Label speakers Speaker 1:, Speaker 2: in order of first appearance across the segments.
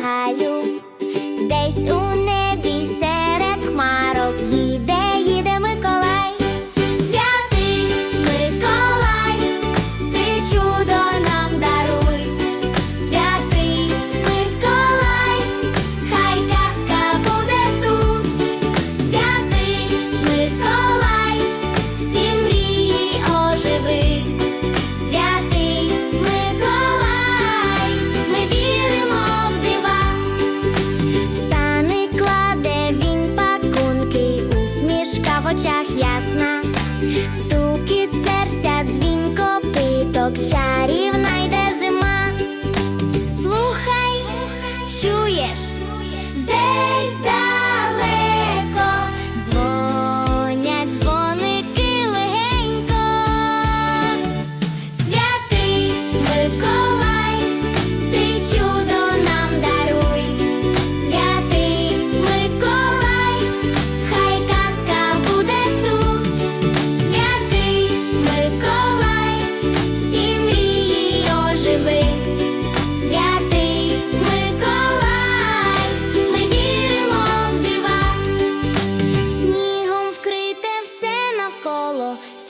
Speaker 1: raio. Dez, um в очах ясна, стукіт серця, дзвінь копиток, чарівна йде зима. Слухай, чуєш, десь.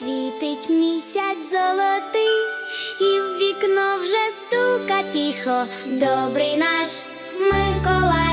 Speaker 1: світить місяць золотий, і в вікно вже стука тихо, добрий наш Миколай.